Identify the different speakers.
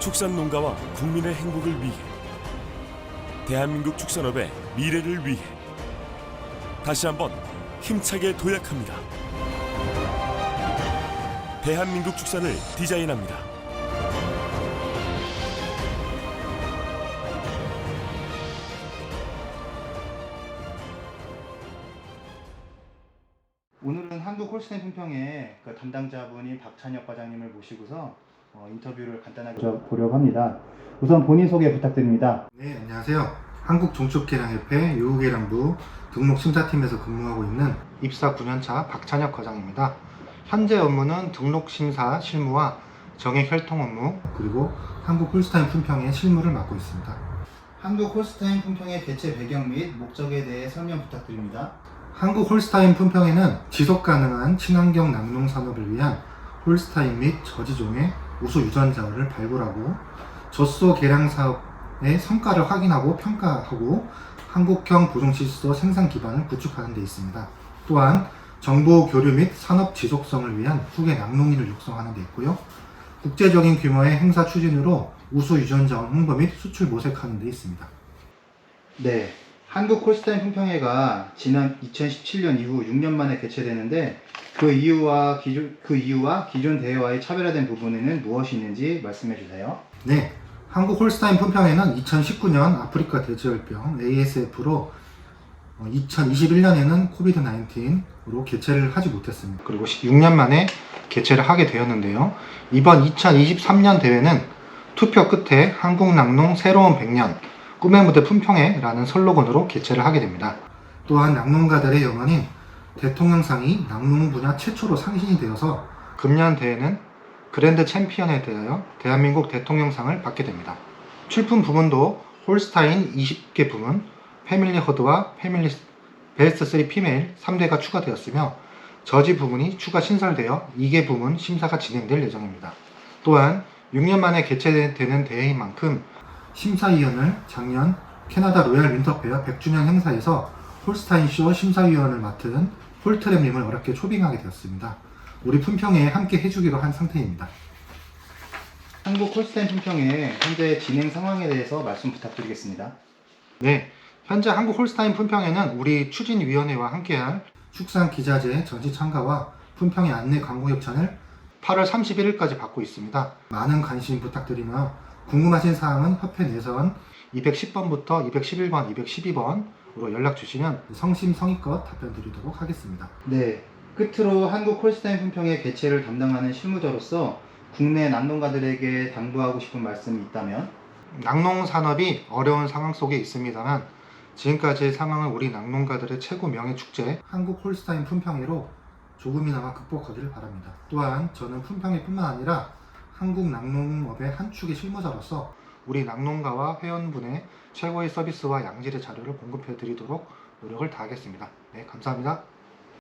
Speaker 1: 축산 농가와 국민의 행복을 위해 대한민국 축산업의 미래를 위해 다시 한번 힘차게 도약합니다. 대한민국 축산을 디자인합니다.
Speaker 2: 오늘은 한국 홀스타인 품평의 그 담당자분인 박찬혁 과장님을 모시고서 어, 인터뷰를 간단하게 보려고 합니다. 우선 본인 소개 부탁드립니다.
Speaker 3: 네, 안녕하세요. 한국종축계량협회 유후계량부 등록심사팀에서 근무하고 있는 입사 9년차 박찬혁 과장입니다. 현재 업무는 등록심사 실무와 정액 혈통 업무 그리고 한국 홀스타인 품평의 실무를 맡고 있습니다.
Speaker 2: 한국 홀스타인 품평의 개최 배경 및 목적에 대해 설명 부탁드립니다.
Speaker 3: 한국 홀스타인 품평회는 지속 가능한 친환경 낙농 산업을 위한 홀스타인 및 저지종의 우수 유전자를 발굴하고 젖소 개량 사업의 성과를 확인하고 평가하고 한국형 보존시스터 생산 기반을 구축하는 데 있습니다. 또한 정보 교류 및 산업 지속성을 위한 후계 낙농인을 육성하는 데 있고요. 국제적인 규모의 행사 추진으로 우수 유전자 홍보 및 수출 모색하는 데 있습니다.
Speaker 2: 네. 한국 홀스타인 품평회가 지난 2017년 이후 6년 만에 개최되는데 그 이유와 기존 그 이유와 기존 대회와의 차별화된 부분에는 무엇이 있는지 말씀해 주세요.
Speaker 3: 네, 한국 홀스타인 품평회는 2019년 아프리카 돼지열병 ASF로 2021년에는 코비드 19으로 개최를 하지 못했습니다. 그리고 6년 만에 개최를 하게 되었는데요. 이번 2023년 대회는 투표 끝에 한국 낙농 새로운 100년 꿈의 무대 품평회라는 슬로건으로 개최를 하게 됩니다. 또한 낙농가들의 영원인 대통령상이 낙농 분야 최초로 상신이 되어서 금년 대회는 그랜드 챔피언에 대하여 대한민국 대통령상을 받게 됩니다. 출품 부문도 홀스타인 20개 부문, 패밀리 허드와 패밀리 베스트 3 피메일 3대가 추가되었으며 저지 부문이 추가 신설되어 2개 부문 심사가 진행될 예정입니다. 또한 6년 만에 개최되는 대회인 만큼 심사위원을 작년 캐나다 로얄 윈터페어 100주년 행사에서 홀스타인 쇼 심사위원을 맡은 홀트랩님을 어렵게 초빙하게 되었습니다. 우리 품평회에 함께 해주기로 한 상태입니다.
Speaker 2: 한국 홀스타인 품평회 현재 진행 상황에 대해서 말씀 부탁드리겠습니다.
Speaker 3: 네, 현재 한국 홀스타인 품평회는 우리 추진위원회와 함께한 축산 기자재 전시 참가와 품평회 안내 광고 협찬을 8월 31일까지 받고 있습니다. 많은 관심 부탁드리며 궁금하신 사항은 협회 내선 210번부터 211번, 212번 으로 연락 주시면 성심성의껏 답변 드리도록 하겠습니다.
Speaker 2: 네. 끝으로 한국 홀스타인 품평회 개최를 담당하는 실무자로서 국내 낙농가들에게 당부하고 싶은 말씀이 있다면
Speaker 3: 낙농 산업이 어려운 상황 속에 있습니다만 지금까지의 상황을 우리 낙농가들의 최고 명예 축제 한국 홀스타인 품평회로 조금이나마 극복하기를 바랍니다. 또한 저는 품평회뿐만 아니라 한국 낙농업의 한 축의 실무자로서 우리 낙농가와 회원분의 최고의 서비스와 양질의 자료를 공급해 드리도록 노력을 다하겠습니다. 네, 감사합니다.